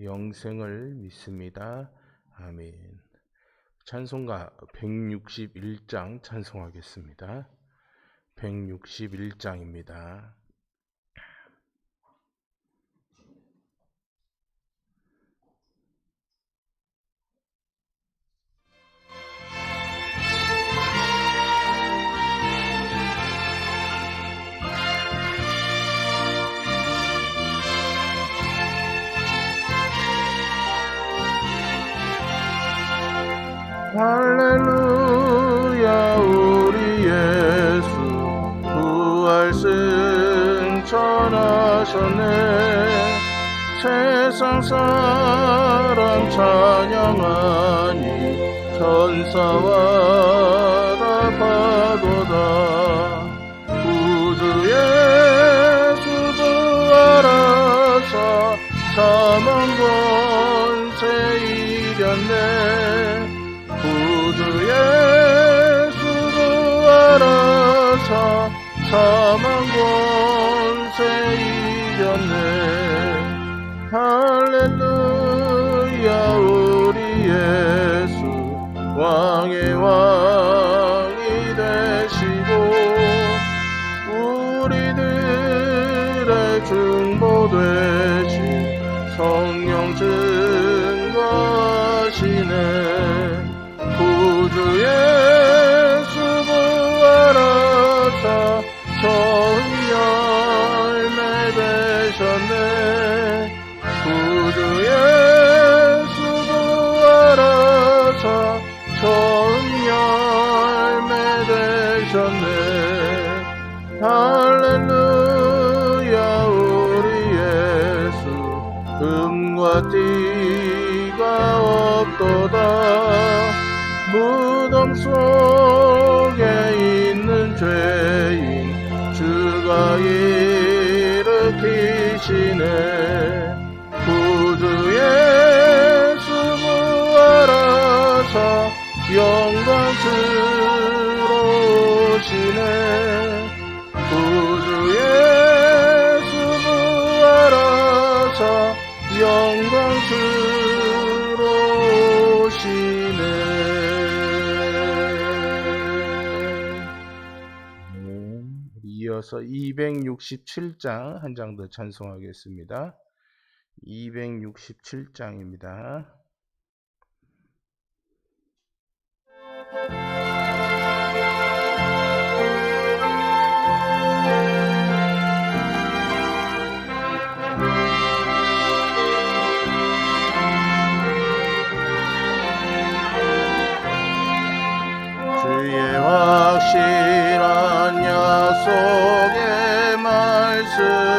영생을 믿습니다. 아멘. 찬송가 161장 찬송하겠습니다. 161장입니다. 할렐루야 우리 예수. 부활승 천하셨네. 세상 사람 찬양하니 천사와 다파도다. 구주 예수 부활하사 사망 권 사 사망 권 금과 띠가 없도다. 무덤 속에 있는 죄인 주가 일으키시네 구주 예수 부활하사 영 이어서 267장 한 장 더 찬송하겠습니다. 267장입니다. 주의 확실한 약속의 말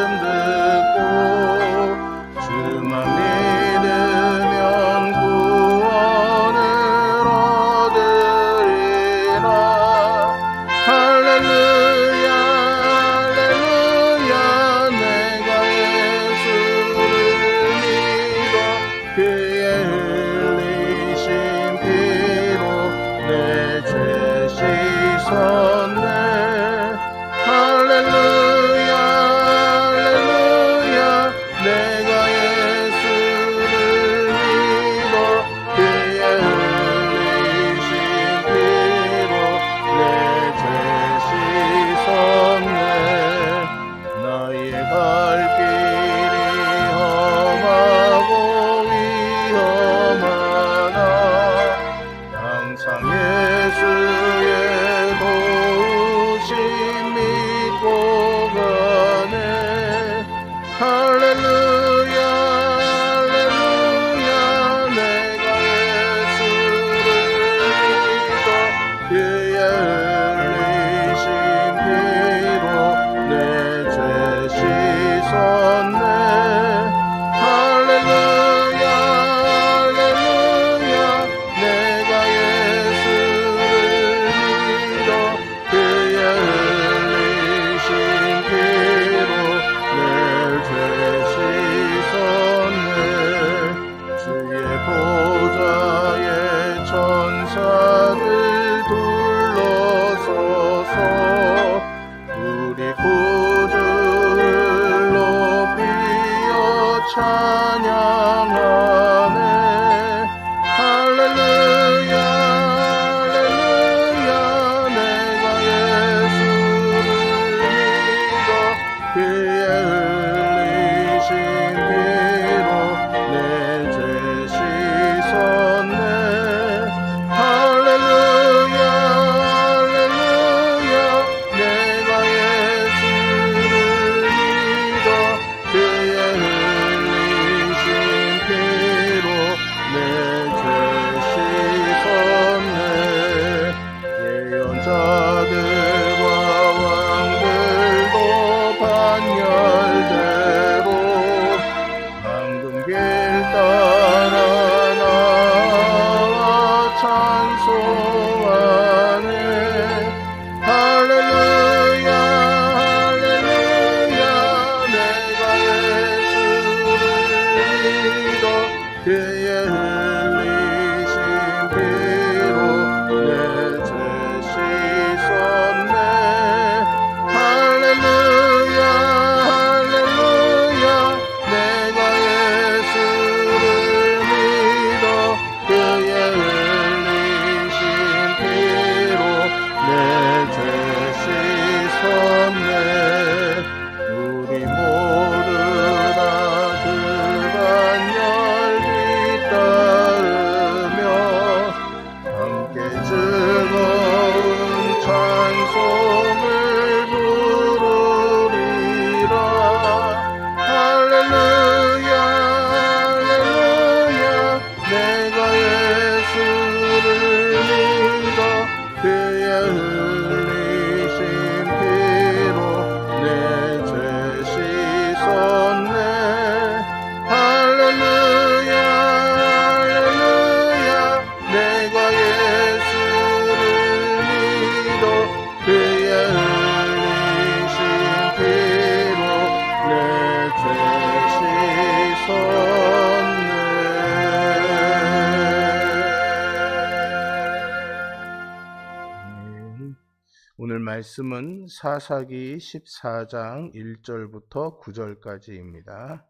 말씀은 사사기 14장 1절부터 9절까지입니다.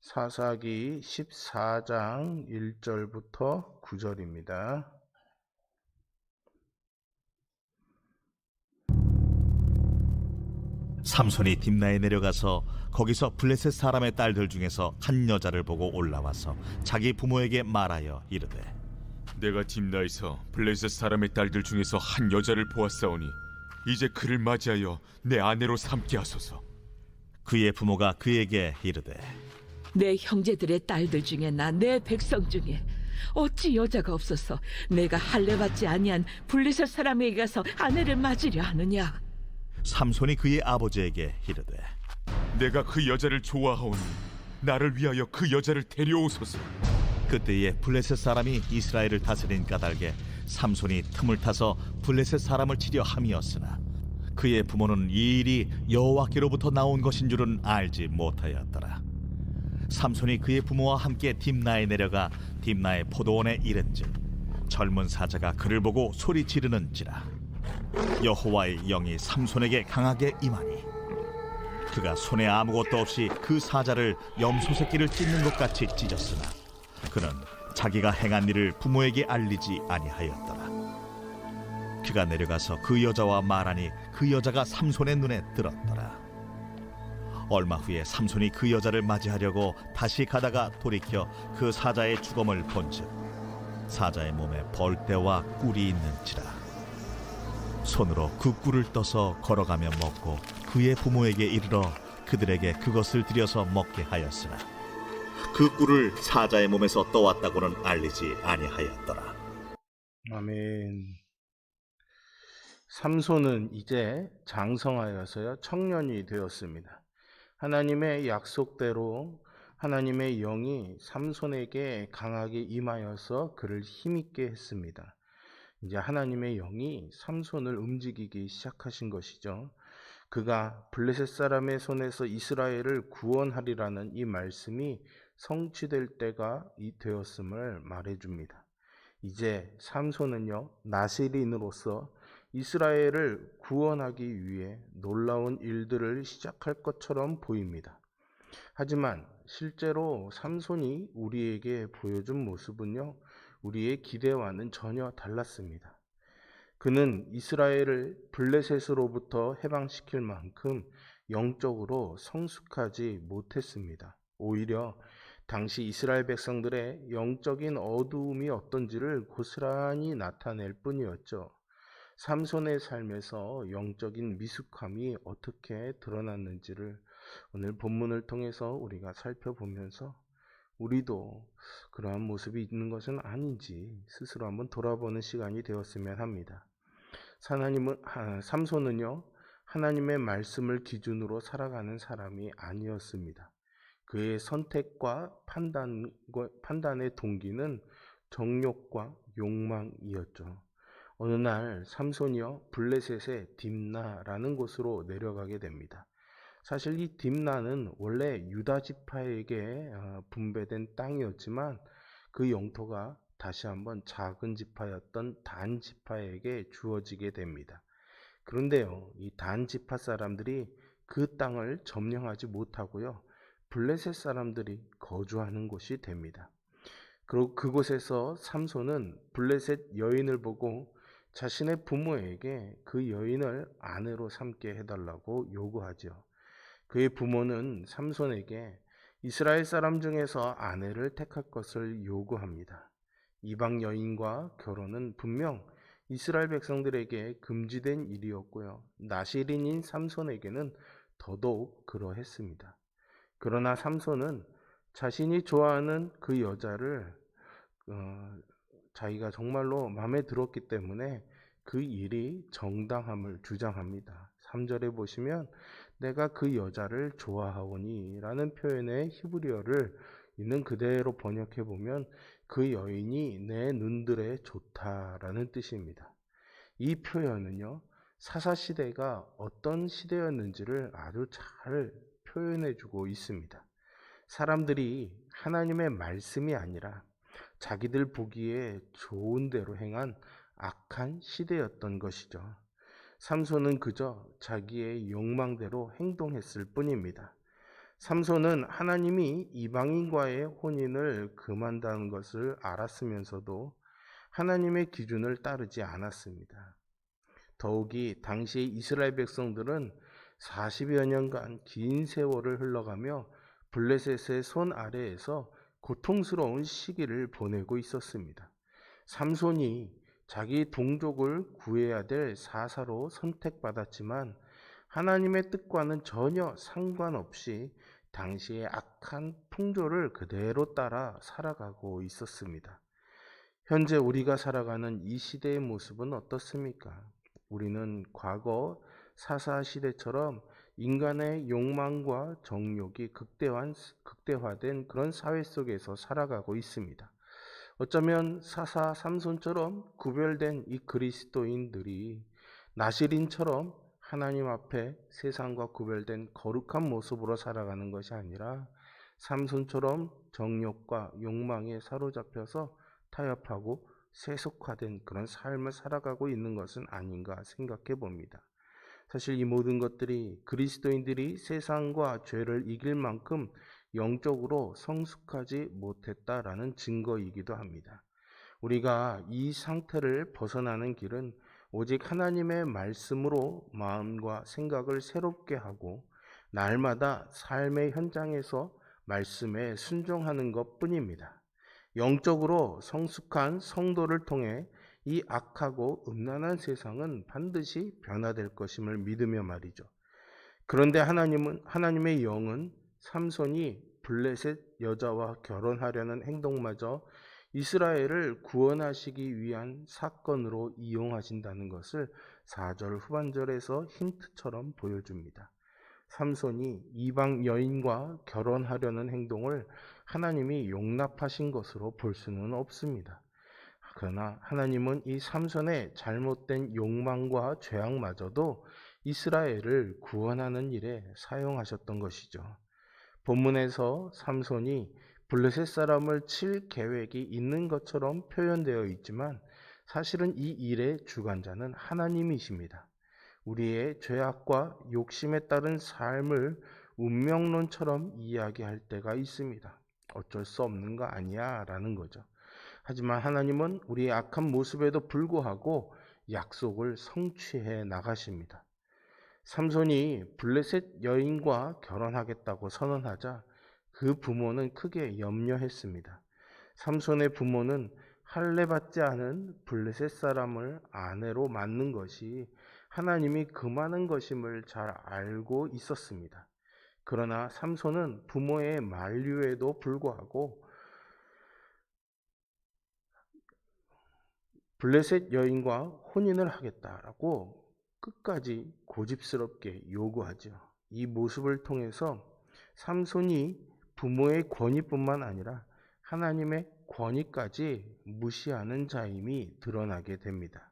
사사기 14장 1절부터 9절입니다. 삼손이 딥나에 내려가서 거기서 블레셋 사람의 딸들 중에서 한 여자를 보고 올라와서 자기 부모에게 말하여 이르되 내가 딥나에서 블레셋 사람의 딸들 중에서 한 여자를 보았사오니 이제 그를 맞이하여 내 아내로 삼게 하소서. 그의 부모가 그에게 이르되 내 형제들의 딸들 중에 나 내 백성 중에 어찌 여자가 없어서 내가 할례 받지 아니한 블리셋 사람에게 가서 아내를 맞으려 하느냐 삼손이 그의 아버지에게 이르되 내가 그 여자를 좋아하오니 나를 위하여 그 여자를 데려오소서. 그때에 블레셋 사람이 이스라엘을 다스린 까닭에 삼손이 틈을 타서 블레셋 사람을 치려 함이었으나 그의 부모는 이 일이 여호와께로부터 나온 것인 줄은 알지 못하였더라. 삼손이 그의 부모와 함께 딥나에 내려가 딥나의 포도원에 이른즉 젊은 사자가 그를 보고 소리 지르는지라 여호와의 영이 삼손에게 강하게 임하니 그가 손에 아무것도 없이 그 사자를 염소 새끼를 찢는 것 같이 찢었으나 그는 자기가 행한 일을 부모에게 알리지 아니하였더라. 그가 내려가서 그 여자와 말하니 그 여자가 삼손의 눈에 들었더라. 얼마 후에 삼손이 그 여자를 맞이하려고 다시 가다가 돌이켜 그 사자의 죽음을 본즉 사자의 몸에 벌떼와 꿀이 있는지라 손으로 그 꿀을 떠서 걸어가며 먹고 그의 부모에게 이르러 그들에게 그것을 들여서 먹게 하였으나 그 꿀을 사자의 몸에서 떠왔다고는 알리지 아니하였더라. 아멘. 삼손은 이제 장성하여서요 청년이 되었습니다. 하나님의 약속대로 하나님의 영이 삼손에게 강하게 임하여서 그를 힘있게 했습니다. 이제 하나님의 영이 삼손을 움직이기 시작하신 것이죠. 그가 블레셋 사람의 손에서 이스라엘을 구원하리라는 이 말씀이 성취될 때가 이 되었음을 말해줍니다. 이제 삼손은요 나시린으로서 이스라엘을 구원하기 위해 놀라운 일들을 시작할 것처럼 보입니다. 하지만 실제로 삼손이 우리에게 보여준 모습은요, 우리의 기대와는 전혀 달랐습니다. 그는 이스라엘을 블레셋으로부터 해방시킬 만큼 영적으로 성숙하지 못했습니다. 오히려 당시 이스라엘 백성들의 영적인 어두움이 어떤지를 고스란히 나타낼 뿐이었죠. 삼손의 삶에서 영적인 미숙함이 어떻게 드러났는지를 오늘 본문을 통해서 우리가 살펴보면서 우리도 그러한 모습이 있는 것은 아닌지 스스로 한번 돌아보는 시간이 되었으면 합니다. 하나님은 아, 삼손은요 하나님의 말씀을 기준으로 살아가는 사람이 아니었습니다. 그의 선택과 판단 판단의 동기는 정욕과 욕망이었죠. 어느 날 삼손이요 블레셋의 딥나라는 곳으로 내려가게 됩니다. 사실 이 딥나는 원래 유다 지파에게 어, 분배된 땅이었지만 그 영토가 다시 한번 작은 지파였던 단 지파에게 주어지게 됩니다. 그런데요, 이 단 지파 사람들이 그 땅을 점령하지 못하고요, 블레셋 사람들이 거주하는 곳이 됩니다. 그리고 그곳에서 삼손은 블레셋 여인을 보고 자신의 부모에게 그 여인을 아내로 삼게 해달라고 요구하죠. 그의 부모는 삼손에게 이스라엘 사람 중에서 아내를 택할 것을 요구합니다. 이방 여인과 결혼은 분명 이스라엘 백성들에게 금지된 일이었고요. 나시린인 삼손에게는 더더욱 그러했습니다. 그러나 삼손은 자신이 좋아하는 그 여자를 어, 자기가 정말로 마음에 들었기 때문에 그 일이 정당함을 주장합니다. 3절에 보시면 내가 그 여자를 좋아하오니 라는 표현의 히브리어를 있는 그대로 번역해 보면 그 여인이 내 눈들에 좋다라는 뜻입니다. 이 표현은요, 사사시대가 어떤 시대였는지를 아주 잘 표현해 주고 있습니다. 사람들이 하나님의 말씀이 아니라 자기들 보기에 좋은 대로 행한 악한 시대였던 것이죠. 삼손은 그저 자기의 욕망대로 행동했을 뿐입니다. 삼손은 하나님이 이방인과의 혼인을 금한다는 것을 알았으면서도 하나님의 기준을 따르지 않았습니다. 더욱이 당시 이스라엘 백성들은 40여 년간 긴 세월을 흘러가며 블레셋의 손 아래에서 고통스러운 시기를 보내고 있었습니다. 삼손이 자기 동족을 구해야 될 사사로 선택받았지만 하나님의 뜻과는 전혀 상관없이 당시의 악한 풍조를 그대로 따라 살아가고 있었습니다. 현재 우리가 살아가는 이 시대의 모습은 어떻습니까? 우리는 과거 사사 시대처럼 인간의 욕망과 정욕이 극대화한, 극대화 된 그런 사회 속에서 살아가고 있습니다. 어쩌면 사사 삼손처럼 구별된 이 그리스도인들이 나시린처럼 하나님 앞에 세상과 구별된 거룩한 모습으로 살아가는 것이 아니라 삼손처럼 정욕과 욕망에 사로잡혀서 타협하고 세속화된 그런 삶을 살아가고 있는 것은 아닌가 생각해 봅니다. 사실 이 모든 것들이 그리스도인들이 세상과 죄를 이길 만큼 영적으로 성숙하지 못했다라는 증거이기도 합니다. 우리가 이 상태를 벗어나는 길은 오직 하나님의 말씀으로 마음과 생각을 새롭게 하고 날마다 삶의 현장에서 말씀에 순종하는 것 뿐입니다. 영적으로 성숙한 성도를 통해 이 악하고 음란한 세상은 반드시 변화될 것임을 믿으며 말이죠. 그런데 하나님은 하나님의 영은 삼손이 블레셋 여자와 결혼하려는 행동마저 이스라엘을 구원하시기 위한 사건으로 이용하신다는 것을 4절 후반절에서 힌트처럼 보여줍니다. 삼손이 이방 여인과 결혼하려는 행동을 하나님이 용납하신 것으로 볼 수는 없습니다. 그러나 하나님은 이 삼손의 잘못된 욕망과 죄악마저도 이스라엘을 구원하는 일에 사용하셨던 것이죠. 본문에서 삼손이 블레셋 사람을 칠 계획이 있는 것처럼 표현되어 있지만 사실은 이 일의 주관자는 하나님이십니다. 우리의 죄악과 욕심에 따른 삶을 운명론처럼 이야기할 때가 있습니다. 어쩔 수 없는 거 아니야 라는 거죠. 하지만 하나님은 우리의 악한 모습에도 불구하고 약속을 성취해 나가십니다. 삼손이 블레셋 여인과 결혼하겠다고 선언하자 그 부모는 크게 염려했습니다. 삼손의 부모는 할례 받지 않은 블레셋 사람을 아내로 맞는 것이 하나님이 금하는 것임을 잘 알고 있었습니다. 그러나 삼손은 부모의 만류에도 불구하고 블레셋 여인과 혼인을 하겠다라고 끝까지 고집스럽게 요구하죠. 이 모습을 통해서 삼손이 부모의 권위뿐만 아니라 하나님의 권위까지 무시하는 자임이 드러나게 됩니다.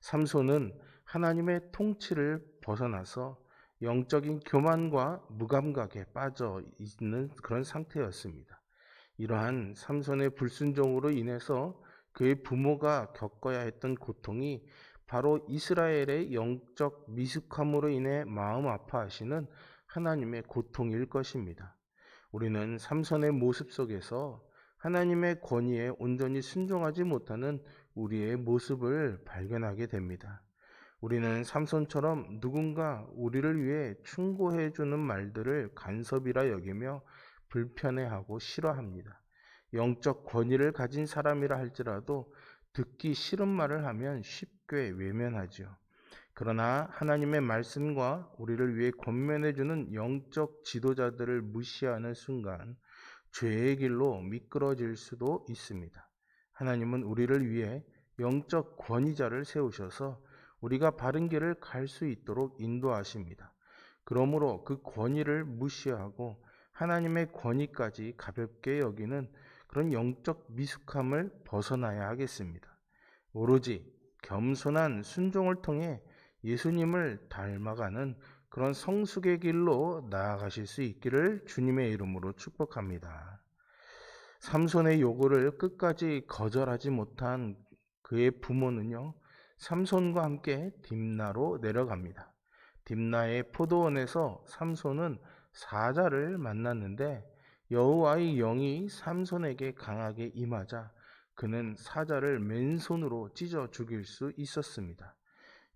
삼손은 하나님의 통치를 벗어나서 영적인 교만과 무감각에 빠져 있는 그런 상태였습니다. 이러한 삼손의 불순종으로 인해서 그의 부모가 겪어야 했던 고통이 바로 이스라엘의 영적 미숙함으로 인해 마음 아파하시는 하나님의 고통일 것입니다. 우리는 삼손의 모습 속에서 하나님의 권위에 온전히 순종하지 못하는 우리의 모습을 발견하게 됩니다. 우리는 삼손처럼 누군가 우리를 위해 충고해 주는 말들을 간섭이라 여기며 불편해하고 싫어합니다. 영적 권위를 가진 사람이라 할지라도 듣기 싫은 말을 하면 쉽게 외면하지요. 그러나 하나님의 말씀과 우리를 위해 권면해 주는 영적 지도자들을 무시하는 순간 죄의 길로 미끄러질 수도 있습니다. 하나님은 우리를 위해 영적 권위자를 세우셔서 우리가 바른 길을 갈 수 있도록 인도하십니다. 그러므로 그 권위를 무시하고 하나님의 권위까지 가볍게 여기는 그런 영적 미숙함을 벗어나야 하겠습니다. 오로지 겸손한 순종을 통해 예수님을 닮아가는 그런 성숙의 길로 나아가실 수 있기를 주님의 이름으로 축복합니다. 삼손의 요구를 끝까지 거절하지 못한 그의 부모는요, 삼손과 함께 딥나로 내려갑니다. 딥나의 포도원에서 삼손은 사자를 만났는데 여호와의 영이 삼손에게 강하게 임하자 그는 사자를 맨손으로 찢어 죽일 수 있었습니다.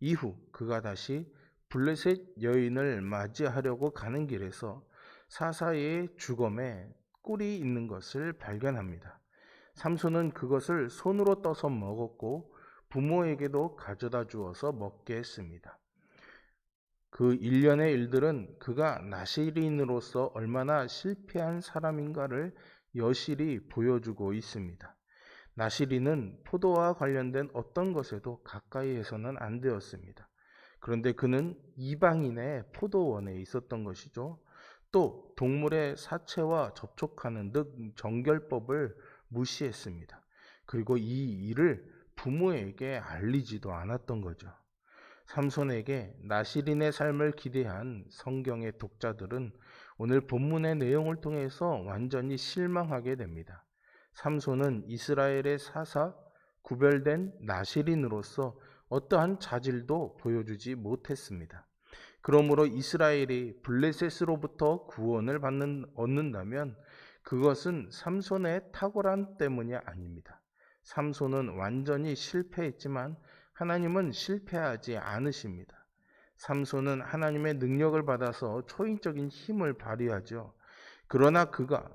이후 그가 다시 블레셋 여인을 맞이하려고 가는 길에서 사사의 주검에 꿀이 있는 것을 발견합니다. 삼손은 그것을 손으로 떠서 먹었고 부모에게도 가져다 주어서 먹게 했습니다. 그 일련의 일들은 그가 나시린으로서 얼마나 실패한 사람인가를 여실히 보여주고 있습니다. 나시린은 포도와 관련된 어떤 것에도 가까이 해서는 안 되었습니다. 그런데 그는 이방인의 포도원에 있었던 것이죠. 또 동물의 사체와 접촉하는 등 정결법을 무시했습니다. 그리고 이 일을 부모에게 알리지도 않았던 거죠. 삼손에게 나시린의 삶을 기대한 성경의 독자들은 오늘 본문의 내용을 통해서 완전히 실망하게 됩니다. 삼손은 이스라엘의 사사 구별된 나시린으로서 어떠한 자질도 보여주지 못했습니다. 그러므로 이스라엘이 블레셋으로부터 구원을 받는 얻는다면 그것은 삼손의 탁월함 때문이 아닙니다. 삼손은 완전히 실패했지만 하나님은 실패하지 않으십니다. 삼손은 하나님의 능력을 받아서 초인적인 힘을 발휘하죠. 그러나 그가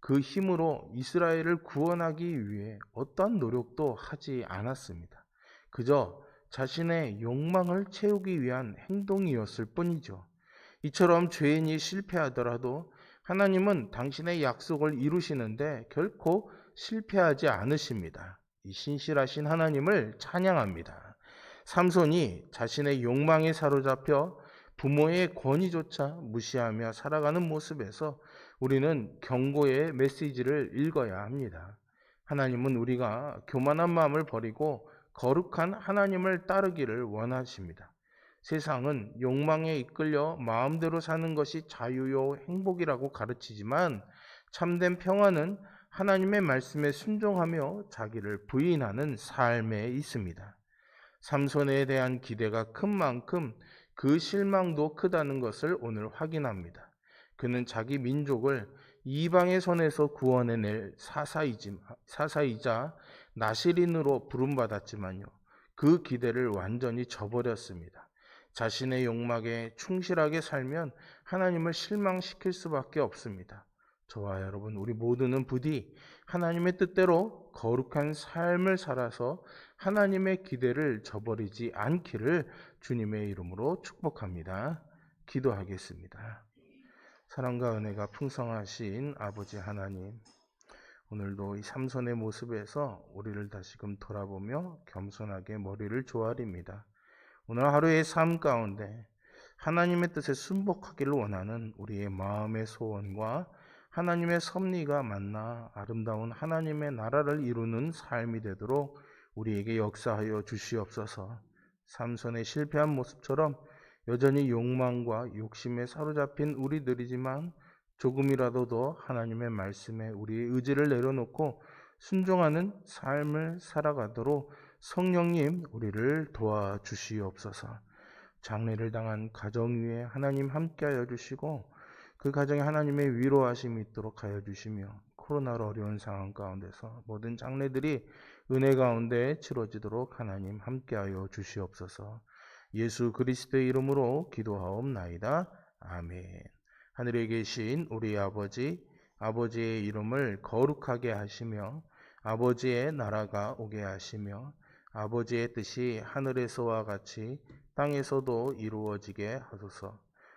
그 힘으로 이스라엘을 구원하기 위해 어떠한 노력도 하지 않았습니다. 그저 자신의 욕망을 채우기 위한 행동이었을 뿐이죠. 이처럼 죄인이 실패하더라도 하나님은 당신의 약속을 이루시는데 결코 실패하지 않으십니다. 이 신실하신 하나님을 찬양합니다. 삼손이 자신의 욕망에 사로잡혀 부모의 권위조차 무시하며 살아가는 모습에서 우리는 경고의 메시지를 읽어야 합니다. 하나님은 우리가 교만한 마음을 버리고 거룩한 하나님을 따르기를 원하십니다. 세상은 욕망에 이끌려 마음대로 사는 것이 자유요 행복이라고 가르치지만 참된 평화는 하나님의 말씀에 순종하며 자기를 부인하는 삶에 있습니다. 삼손에 대한 기대가 큰 만큼 그 실망도 크다는 것을 오늘 확인합니다. 그는 자기 민족을 이방의 손에서 구원해낼 사사이자 나시린으로 부름받았지만요. 그 기대를 완전히 저버렸습니다. 자신의 욕망에 충실하게 살면 하나님을 실망시킬 수밖에 없습니다. 저와 여러분, 우리 모두는 부디 하나님의 뜻대로 거룩한 삶을 살아서 하나님의 기대를 저버리지 않기를 주님의 이름으로 축복합니다. 기도하겠습니다. 사랑과 은혜가 풍성하신 아버지 하나님, 오늘도 이 삼손의 모습에서 우리를 다시금 돌아보며 겸손하게 머리를 조아립니다. 오늘 하루의 삶 가운데 하나님의 뜻에 순복하기를 원하는 우리의 마음의 소원과 하나님의 섭리가 만나 아름다운 하나님의 나라를 이루는 삶이 되도록 우리에게 역사하여 주시옵소서. 삼손의 실패한 모습처럼 여전히 욕망과 욕심에 사로잡힌 우리들이지만 조금이라도 더 하나님의 말씀에 우리의 의지를 내려놓고 순종하는 삶을 살아가도록 성령님 우리를 도와주시옵소서. 장례를 당한 가정 위에 하나님 함께하여 주시고 그 가정에 하나님의 위로하심이 있도록 하여 주시며 코로나로 어려운 상황 가운데서 모든 장례들이 은혜 가운데 치러지도록 하나님 함께하여 주시옵소서. 예수 그리스도의 이름으로 기도하옵나이다. 아멘. 하늘에 계신 우리 아버지, 아버지의 이름을 거룩하게 하시며 아버지의 나라가 오게 하시며 아버지의 뜻이 하늘에서와 같이 땅에서도 이루어지게 하소서.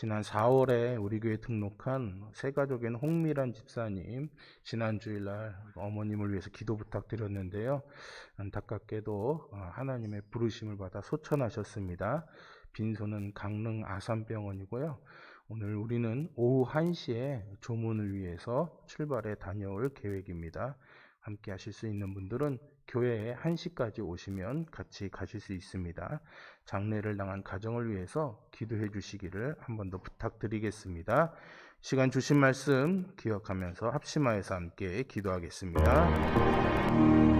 지난 4월에 우리 교회 등록한 새 가족인 홍미란 집사님 지난 주일날 어머님을 위해서 기도 부탁드렸는데요. 안타깝게도 하나님의 부르심을 받아 소천하셨습니다. 빈소는 강릉 아산병원이고요. 오늘 우리는 오후 1시에 조문을 위해서 출발해 다녀올 계획입니다. 함께 하실 수 있는 분들은 교회에 1시까지 오시면 같이 가실 수 있습니다. 장례를 당한 가정을 위해서 기도해 주시기를 한 번 더 부탁드리겠습니다. 시간 주신 말씀 기억하면서 합심하여서 함께 기도하겠습니다.